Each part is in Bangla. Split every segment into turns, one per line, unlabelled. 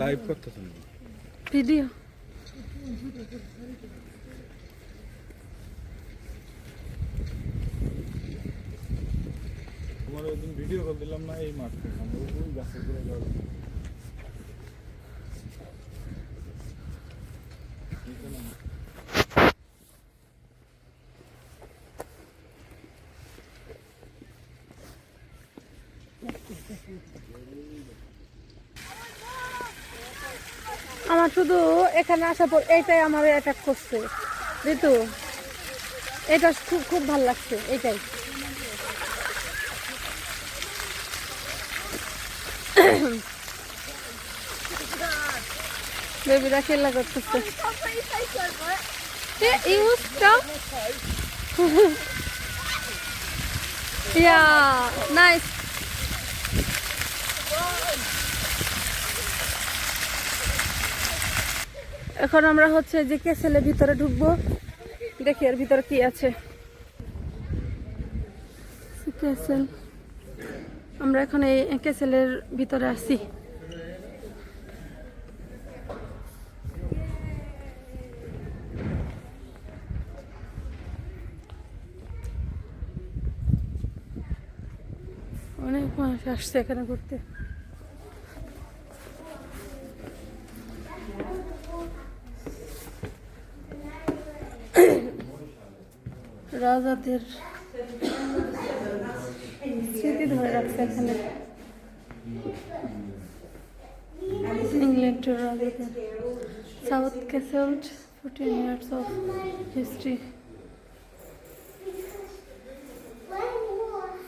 লাইভ করতেছেন
ভিডিও
তোমার ওই দিন ভিডিও কল দিলাম না এই মাঠ। আমরা ওই গাছের করে যাব।
আমার শুধু এখানে আসার পর এইটাই আমার অ্যাটাক করছে। ঋতু এটা খুব খুব ভালো লাগছে এইটাই। বেবিরা খেলা করতেছে। Yeah, nice. এখন আমরা হচ্ছে যে কেসেলের ভিতরে ঢুকবো। দেখি এর ভিতরে কি আছে। কেসেল আমরা এখন এই কেসেলের ভিতরে আছি অনেক মানুষ আসছে এখানে ঘুরতে। রাজাদের স্মৃতি ধরে রাখছে এখানে। ইংল্যান্ডের রাজাদের।
South castled fourteen years of
history.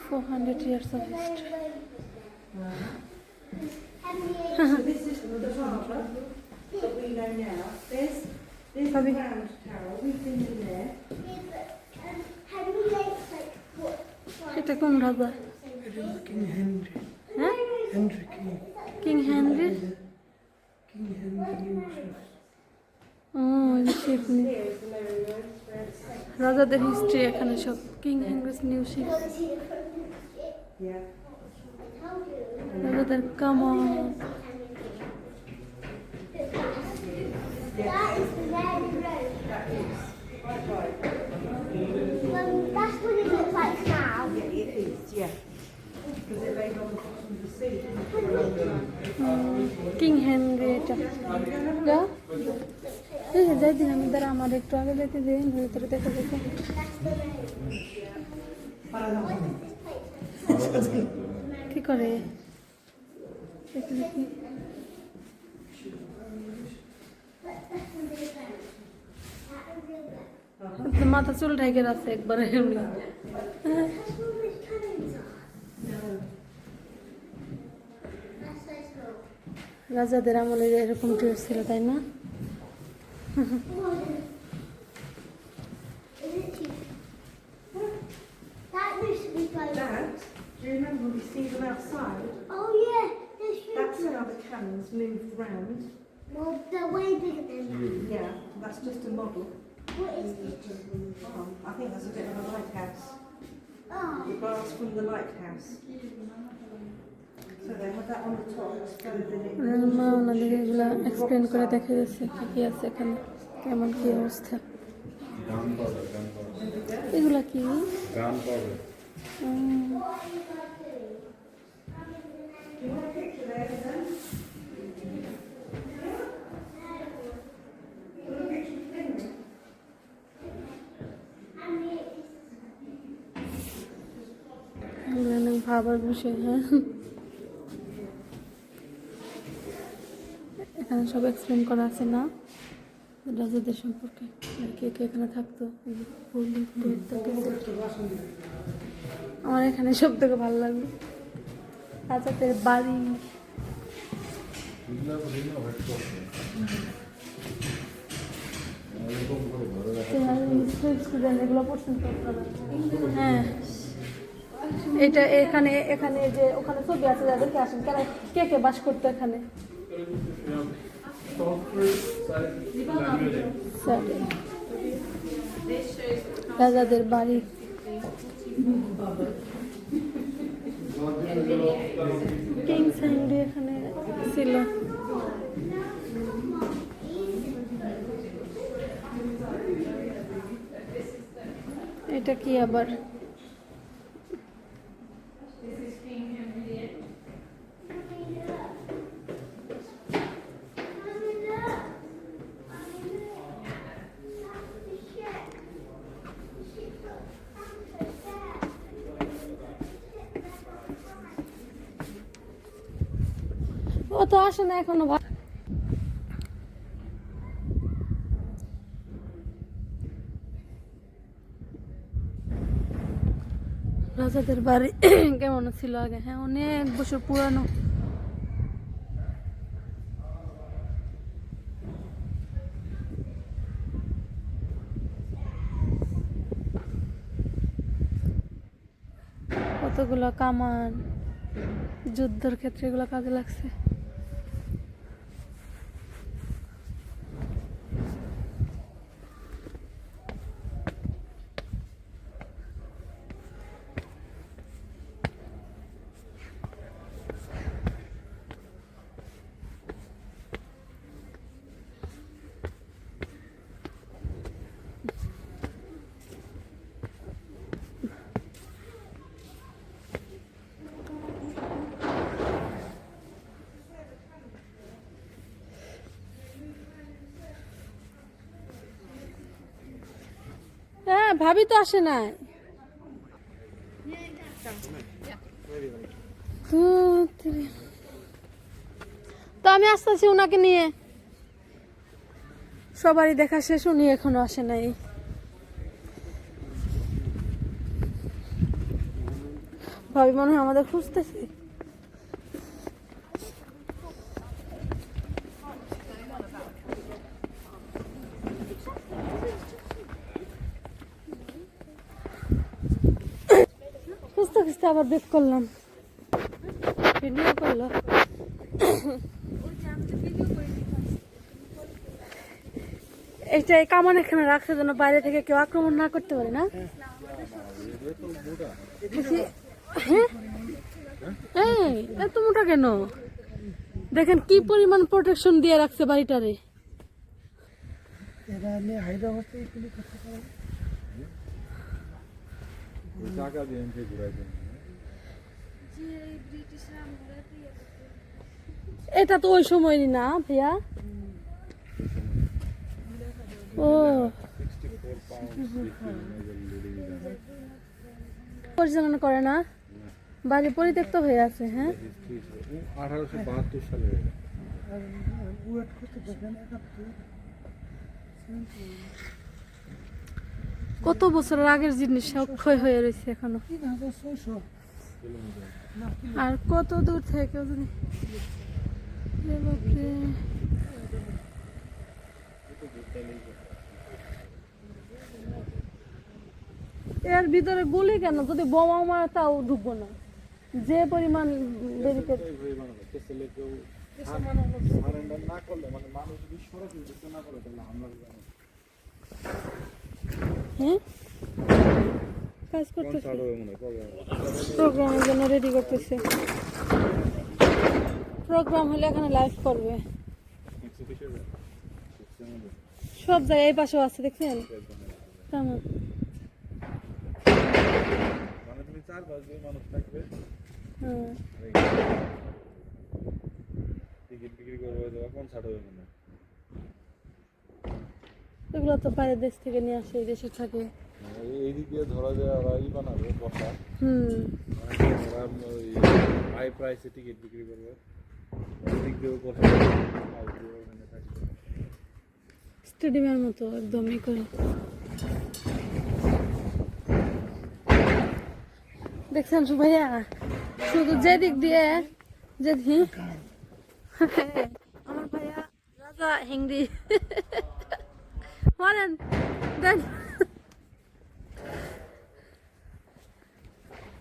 Four hundred years of history. There.
এটা কোন রাজা. হ্যাঁ. কিং হেনরি
King Henry
ও রাজাদের হিস্ট্রি এখানে সব king Henry's new ship
Yeah.
রাজাদের কামান
That is Mary Road. Well, that's what it looks like now.
Yeah, it is, yeah. Because it laid on the bottom of the sea a
king Henry এটা এই যাই দিন আমি দ্বারা আমার একটু আগে যেতে দিন ভিতরে দেখে দেখে কি করে মাথা চুল ঢেকে আছে একবারে এমনি রাজাদের আমলে এরকম ড্রেস ছিল তাই না
Is it cheap? That used to be like.
Dad, do you remember we see them outside?
Oh yeah, this
That's how the cannons moved round.
Well, they're way bigger than that.
Yeah, that's just a model.
What is this?
Oh, I think that's a bit of a lighthouse.
Oh,
The glass from the lighthouse. So they have that on the top,
মা ওনাদের এগুলো এক্সপ্লেন করে দেখে যাচ্ছে কি কি আছে এখানে কেমন কি অবস্থা এগুলা কি
গান পাবে
ভাবার বিষয় হ্যাঁ। এখানে সব এক্সপ্লেন করা আছে না। রাজাদের সম্পর্কে। আর কে কে এখানে থাকতো। আমার এখানে সব থেকে ভালো লাগল। রাজাদের বাড়ি। স্টুডেন্ট এগুলো আপনারা? হ্যাঁ। এটা এখানে এখানে যে ওখানে ছবি আছে যাদেরকে আসেন, তারা কে কে বাস করতো এখানে? রাজাদের বাড়ি। কিং স্যান্ডি এখানে ছিল। এটা কি আবার ও তো আসে না এখনও। রাজাদের বাড়ি কেমন ছিল আগে? হ্যাঁ অনেক বছর পুরানো। কতগুলো কামান, যুদ্ধের ক্ষেত্রে এগুলো কাজে লাগছে হ্যাঁ ভাবি তো আসে ধুত্তেরি। তো আমি আসতেছি ওনাকে নিয়ে। সবারই দেখা শেষ, উনি এখনও আসে নাই। ভাবি মনে হয় আমাদের খুঁজতেছে। আবার বেক করলাম। ভিডিও করল। এইটা এই কামান এখানে রাখছে যেন বাইরে থেকে কেউ আক্রমণ না করতে পারে না? হ্যাঁ? এই এত মোটা কেন? দেখেন কি পরিমাণ প্রোটেকশন দিয়ে রাখছে বাড়িটারে।
ওই টাকা দিয়ে ঘুরাইছেন
এটা তো ওই সময়ই না, ভাইয়া? ও। পরিচালনা করে না? বাড়ি পরিত্যক্ত হয়ে আছে হ্যাঁ? কত বছরের আগের জিনিস সব ক্ষয় হয়ে রয়েছে এখনও? আর কত দূর থেকে এর ভিতরে গুলি কেন? যদি বোমা মারা তাও ঢুকবো না। যে পরিমাণ
না
হ্যাঁ? কাজ করতেছে। প্রোগ্রামের জন্য রেডি করতেছে। প্রোগ্রাম হলে এখানে লাইভ করবে। সব জায়গায় এই পাশেও আছে দেখছেন? কেমন?
মানে তুমি চার পাঁচ জন মানুষ থাকবে।
হ্যাঁ
টিকিট বিক্রি করবে দেওয়া কোন ছাড় হবে মনে
এগুলো তো বাইরের দেশ থেকে নিয়ে আসে এই দেশে থাকে।
এই দিক দিয়ে ধরা যায় ওরা ই বানাবে বসা।
হুম।
ওরা ওই হাই প্রাইসে টিকিট বিক্রি করবে। দিক দিয়েও বসে ওখানে থাকবে
স্টেডিয়ামের মতো একদমই করে। দেখছেন সুভাইয়া? শুধু যেদিক দিয়ে যেদিক আমার ভাইয়া রাজা হিংদি। মারেন দেন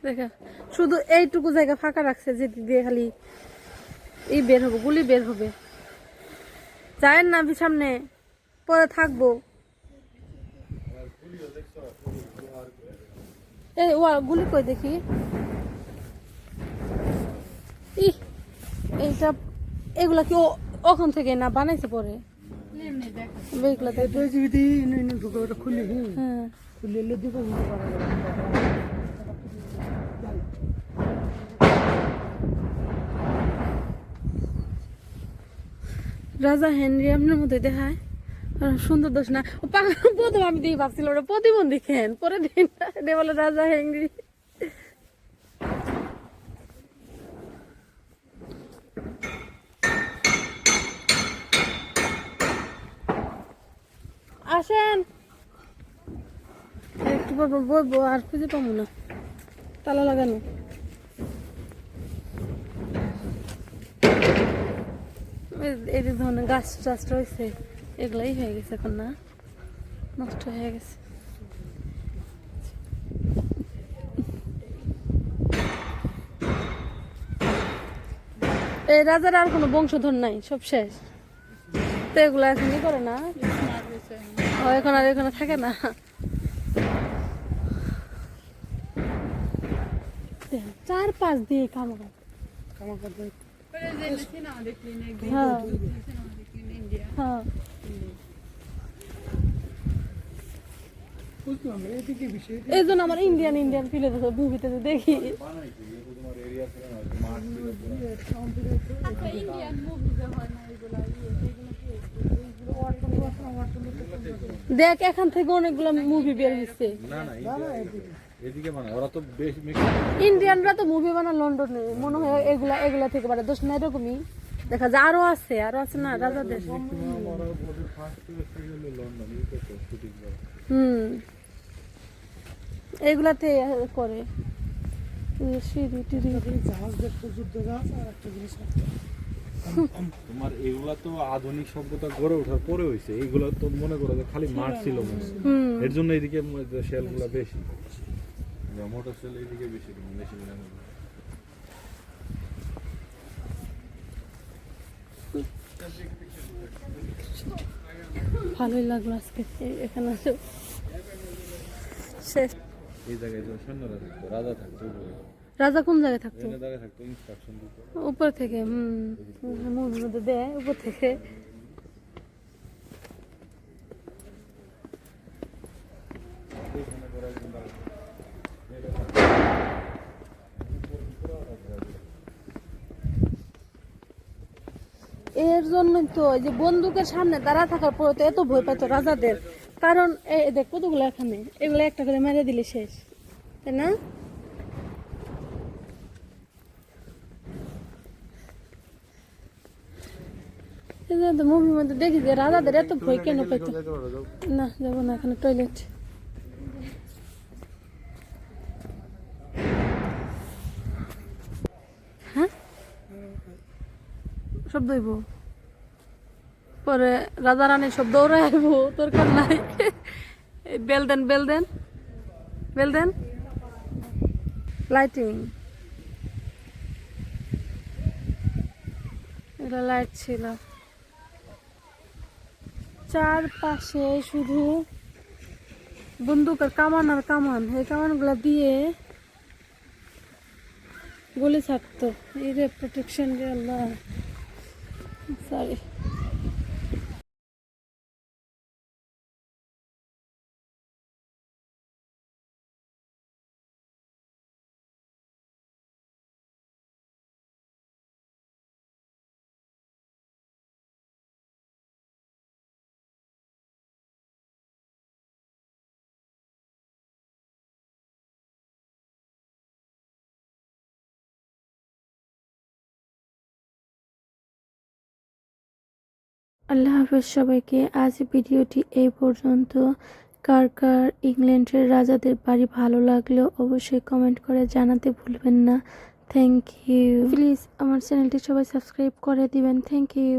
দেখা। শুধু এইটুকু জায়গা ফাঁকা রাখছে যেদিক দিয়ে খালি এই বের হবে গুলি বের হবে। যায় না সামনে পরে থাকব। এই ওয়া গুলি কই দেখি? ই এইটা এগুলা কি ও- ওখান থেকে না বানাইছে পরে?
খুলে
হ্যাঁ।
খুলে দিব হুম করা যাবে
রাজা হেনরি আপনার মধ্যে দেখায়। সুন্দর দোষ না। ও প্রথম আমি দিয়ে ভাবছিলাম ওটা প্রতিবন্ধী খেন পরে দিন বলে রাজা হেনরি। আসেন। একটু বলব, আর খুঁজে পাবো না। তালা লাগানো। এই- ধরনের গাছ টাছ রয়েছে, এগুলাই হয়ে গেছে এখন না, নষ্ট হয়ে গেছে। এই রাজার আর কোনো বংশধর নাই, সব শেষ। তো এগুলো এখন ই করে না? ও, এখন আর এখানে থাকে না। চার পাঁচ দিয়ে কামড়
কামার
এই জন্য আমার ইন্ডিয়ান ইন্ডিয়ান ফিল মুভিতে যে দেখি। দেখ এখান থেকে অনেকগুলো মুভি বের হচ্ছে
না না এদিকে- এদিকে মানে ওরা তো বেশ
ইন্ডিয়ানরা তো মুভি বানায় লন্ডনে মনে হয় এগুলা এগুলা থেকে বানায়। দোষ না এরকমই। দেখা যায় আরও আছে আরও আছে না রাজাদের হুম। এগুলাতে করে। সিঁড়ি টিড়ি।
জাহাজ দেখতে যুদ্ধ গাছ আর একটা জিনিস
তোমার এগুলা তো আধুনিক সভ্যতা গড়ে ওঠার পরে হয়েছে এইগুলা তো মনে করো যে খালি মাঠ ছিল।
হুম।
এর জন্য এদিকে শেলগুলা বেশি। এদিকে বেশি।
ভালোই লাগল আজকে এখানে আসো শেষ
এই জায়গায় যে সৈন্যরা থাকতো রাজা থাকতো
রাজা কোন জায়গায় থাকতো উপর থেকে হুম মধ্যে দেয় উপর থেকে এর জন্যই তো এই যে বন্দুকের সামনে দাঁড়া থাকার পরে তো এত ভয় পাইতো রাজাদের। কারণ এই দেখ কতগুলো এখানে এগুলো একটা করে মেরে দিলে শেষ তাই না? মুভির মধ্যে দেখি যে রাজাদের এত ভয় কেন পেত না যাব না এখানে টয়লেট হ্যাঁ সব দইব পরে রাজা রানী সব দৌড়ে আইব দরকার নাই। বেল দেন বেল দেন বেল দেন। লাইটিং এটা লাইট ছিল। চারপাশে শুধু বন্দুকের কামান আর কামান। এই কামানগুলো দিয়ে গুলি ছাড়তো। এই রে প্রোটেকশন রে আল্লাহ। sorry. আল্লাহ হাফেজ সবাইকে, আজ ভিডিওটি এই পর্যন্ত। কার কার ইংল্যান্ডের রাজাদের বাড়ি ভালো লাগল অবশ্যই কমেন্ট করে জানাতে ভুলবেন না। থ্যাংক ইউ প্লিজ আমার চ্যানেলটি সবাই সাবস্ক্রাইব করে দিবেন। Thank you